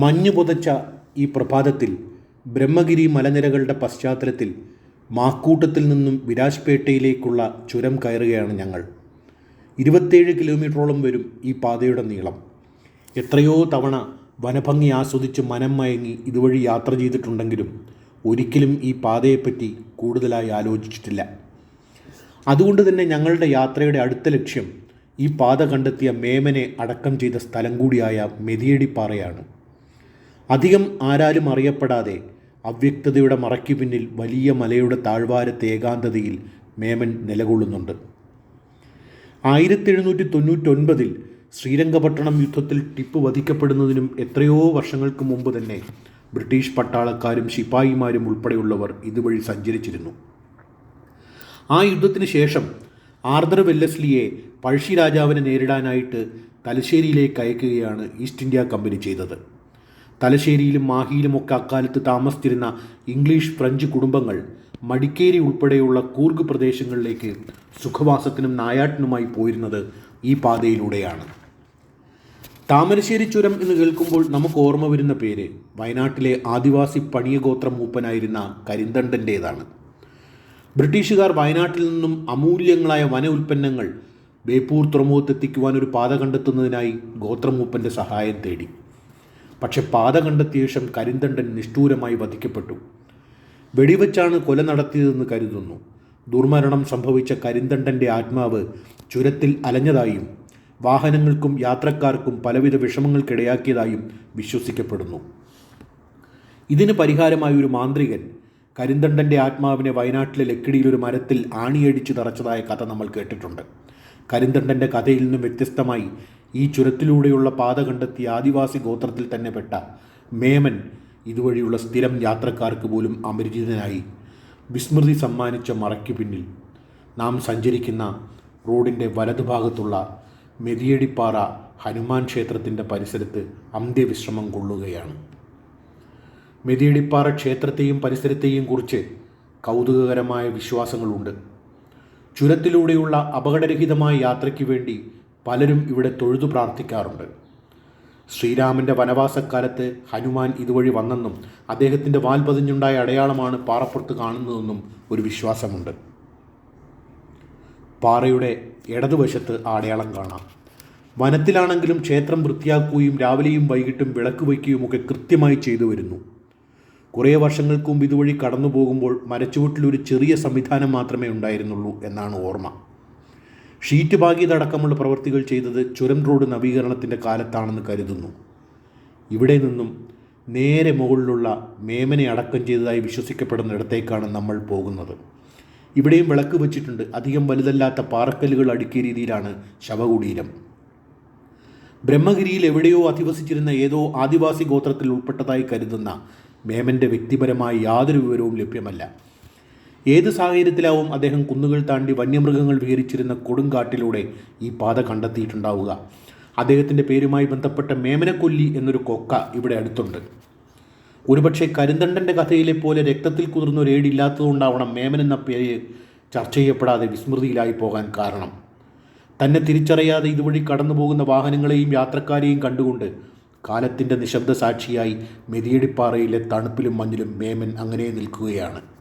മഞ്ഞു പുതച്ച ഈ പ്രഭാതത്തിൽ ബ്രഹ്മഗിരി മലനിരകളുടെ പശ്ചാത്തലത്തിൽ മാക്കൂട്ടത്തിൽ നിന്നും വിരാജ്പേട്ടയിലേക്കുള്ള ചുരം കയറുകയാണ് ഞങ്ങൾ. ഇരുപത്തേഴ് കിലോമീറ്ററോളം വരും ഈ പാതയുടെ നീളം. എത്രയോ തവണ വനഭംഗി ആസ്വദിച്ച് മനം മയങ്ങി ഇതുവഴി യാത്ര ചെയ്തിട്ടുണ്ടെങ്കിലും ഒരിക്കലും ഈ പാതയെപ്പറ്റി കൂടുതലായി ആലോചിച്ചിട്ടില്ല. അതുകൊണ്ട് തന്നെ ഞങ്ങളുടെ യാത്രയുടെ അടുത്ത ലക്ഷ്യം ഈ പാത കണ്ടെത്തിയ മേമനെ അടക്കം ചെയ്ത സ്ഥലം കൂടിയായ മെതിയടിപ്പാറയാണ്. അധികം ആരാലും അറിയപ്പെടാതെ അവ്യക്തതയുടെ മറയ്ക്കു പിന്നിൽ വലിയ മലയുടെ താഴ്വാരത്തെ ഏകാന്തതയിൽ മേമൻ നിലകൊള്ളുന്നുണ്ട്. ആയിരത്തി എഴുന്നൂറ്റി തൊണ്ണൂറ്റൊൻപതിൽ ശ്രീരംഗപട്ടണം യുദ്ധത്തിൽ ടിപ്പു വധിക്കപ്പെടുന്നതിനും എത്രയോ വർഷങ്ങൾക്ക് മുമ്പ് തന്നെ ബ്രിട്ടീഷ് പട്ടാളക്കാരും ശിപ്പായിമാരും ഉൾപ്പെടെയുള്ളവർ ഇതുവഴി സഞ്ചരിച്ചിരുന്നു. ആ യുദ്ധത്തിന് ശേഷം ആർദർ വെല്ലസ്ലിയെ പഴശ്ശി രാജാവിനെ നേരിടാനായിട്ട് തലശ്ശേരിയിലേക്ക് അയക്കുകയാണ് ഈസ്റ്റ് ഇന്ത്യ കമ്പനി ചെയ്തത്. തലശ്ശേരിയിലും മാഹിയിലുമൊക്കെ അക്കാലത്ത് താമസിച്ചിരുന്ന ഇംഗ്ലീഷ് ഫ്രഞ്ച് കുടുംബങ്ങൾ മടിക്കേരി ഉൾപ്പെടെയുള്ള കൂർഗ് പ്രദേശങ്ങളിലേക്ക് സുഖവാസത്തിനും നായാട്ടിനുമായി പോയിരുന്നത് ഈ പാതയിലൂടെയാണ്. താമരശ്ശേരി ചുരം എന്ന് കേൾക്കുമ്പോൾ നമുക്ക് ഓർമ്മ വരുന്ന പേര് വയനാട്ടിലെ ആദിവാസി പണിയഗോത്ര മൂപ്പനായിരുന്ന കരിന്തണ്ടന്റേതാണ്. ബ്രിട്ടീഷുകാർ വയനാട്ടിൽ നിന്നും അമൂല്യങ്ങളായ വന ഉൽപ്പന്നങ്ങൾ ബേപ്പൂർ തുറമുഖത്തെത്തിക്കുവാൻ ഒരു പാത കണ്ടെത്തുന്നതിനായി ഗോത്രമൂപ്പന്റെ സഹായം തേടി. പക്ഷെ പാത കണ്ടെത്തിയ ശേഷം കരിന്തണ്ടൻ നിഷ്ഠൂരമായി വധിക്കപ്പെട്ടു. വെടിവെച്ചാണ് കൊല നടത്തിയതെന്ന് കരുതുന്നു. ദുർമരണം സംഭവിച്ച കരിന്തണ്ടന്റെ ആത്മാവ് ചുരത്തിൽ അലഞ്ഞതായും വാഹനങ്ങൾക്കും യാത്രക്കാർക്കും പലവിധ വിഷമങ്ങൾക്കിടയാക്കിയതായും വിശ്വസിക്കപ്പെടുന്നു. ഇതിന് പരിഹാരമായി ഒരു മാന്ത്രികൻ കരിന്തണ്ടന്റെ ആത്മാവിനെ വയനാട്ടിലെ ലക്കിടിയിൽ ഒരു മരത്തിൽ ആണിയടിച്ചു തറച്ചതായ കഥ നമ്മൾ കേട്ടിട്ടുണ്ട്. കരിന്തണ്ടന്റെ കഥയിൽ നിന്നും വ്യത്യസ്തമായി ഈ ചുരത്തിലൂടെയുള്ള പാത കണ്ടെത്തിയ ആദിവാസി ഗോത്രത്തിൽ തന്നെ പെട്ട മേമൻ ഇതുവഴിയുള്ള സ്ഥിരം യാത്രക്കാർക്ക് പോലും അപരിചിതനായി. വിസ്മൃതി സമ്മാനിച്ച മറയ്ക്ക് പിന്നിൽ നാം സഞ്ചരിക്കുന്ന റോഡിന്റെ വലതുഭാഗത്തുള്ള മെതിയടിപ്പാറ ഹനുമാൻ ക്ഷേത്രത്തിന്റെ പരിസരത്ത് അന്ത്യവിശ്രമം കൊള്ളുകയാണ്. മെതിയടിപ്പാറ ക്ഷേത്രത്തെയും പരിസരത്തെയും കുറിച്ച് കൗതുകകരമായ വിശ്വാസങ്ങളുണ്ട്. ചുരത്തിലൂടെയുള്ള അപകടരഹിതമായ യാത്രയ്ക്ക് വേണ്ടി പലരും ഇവിടെ തൊഴുതു പ്രാർത്ഥിക്കാറുണ്ട്. ശ്രീരാമന്റെ വനവാസക്കാലത്ത് ഹനുമാൻ ഇതുവഴി വന്നെന്നും അദ്ദേഹത്തിന്റെ വാൽ പതിഞ്ഞുണ്ടായ അടയാളമാണ് പാറപ്പുറത്ത് കാണുന്നതെന്നും ഒരു വിശ്വാസമുണ്ട്. പാറയുടെ ഇടതുവശത്ത് ആ അടയാളം കാണാം. വനത്തിലാണെങ്കിലും ക്ഷേത്രം വൃത്തിയാക്കുകയും രാവിലെയും വൈകിട്ടും വിളക്ക് വയ്ക്കുകയുമൊക്കെ കൃത്യമായി ചെയ്തു വരുന്നു. കുറേ വർഷങ്ങൾക്കും ഇതുവഴി കടന്നു പോകുമ്പോൾ മരച്ചുവട്ടിൽ ഒരു ചെറിയ സംവിധാനം മാത്രമേ ഉണ്ടായിരുന്നുള്ളൂ എന്നാണ് ഓർമ്മ. ഷീറ്റ് പാകിയതടക്കമുള്ള പ്രവൃത്തികൾ ചെയ്തത് ചുരം റോഡ് നവീകരണത്തിന്റെ കാലത്താണെന്ന് കരുതുന്നു. ഇവിടെ നിന്നും നേരെ മുകളിലുള്ള മേമനെ അടക്കം ചെയ്തതായി വിശ്വസിക്കപ്പെടുന്നിടത്തേക്കാണ് നമ്മൾ പോകുന്നത്. ഇവിടെയും വിളക്ക് വെച്ചിട്ടുണ്ട്. അധികം വലുതല്ലാത്ത പാറക്കല്ലുകൾ അടുക്കിയ രീതിയിലാണ് ശവകുടീരം. ബ്രഹ്മഗിരിയിൽ എവിടെയോ അധിവസിച്ചിരുന്ന ഏതോ ആദിവാസി ഗോത്രത്തിൽ ഉൾപ്പെട്ടതായി കരുതുന്ന മേമന്റെ വ്യക്തിപരമായ യാതൊരു വിവരവും ലഭ്യമല്ല. ഏത് സാഹചര്യത്തിലാവും അദ്ദേഹം കുന്നുകൾ താണ്ടി വന്യമൃഗങ്ങൾ വിഹരിച്ചിരുന്ന കൊടുങ്കാട്ടിലൂടെ ഈ പാത കണ്ടെത്തിയിട്ടുണ്ടാവുക? അദ്ദേഹത്തിന്റെ പേരുമായി ബന്ധപ്പെട്ട മേമനക്കൊല്ലി എന്നൊരു കൊക്ക ഇവിടെ അടുത്തുണ്ട്. ഒരുപക്ഷെ കരിന്തണ്ടന്റെ കഥയിലെ പോലെ രക്തത്തിൽ കുതിർന്ന ഒരു ഏടില്ലാത്തതുകൊണ്ടാവണം മേമൻ എന്ന പേര് ചർച്ച ചെയ്യപ്പെടാതെ വിസ്മൃതിയിലായി പോകാൻ കാരണം. തന്നെ തിരിച്ചറിയാതെ ഇതുവഴി കടന്നു പോകുന്ന വാഹനങ്ങളെയും യാത്രക്കാരെയും കണ്ടുകൊണ്ട് കാലത്തിന്റെ നിശബ്ദ സാക്ഷിയായി മെതിയടിപ്പാറയിലെ തണുപ്പിലും മഞ്ഞിലും മേമൻ അങ്ങനെ നിൽക്കുകയാണ്.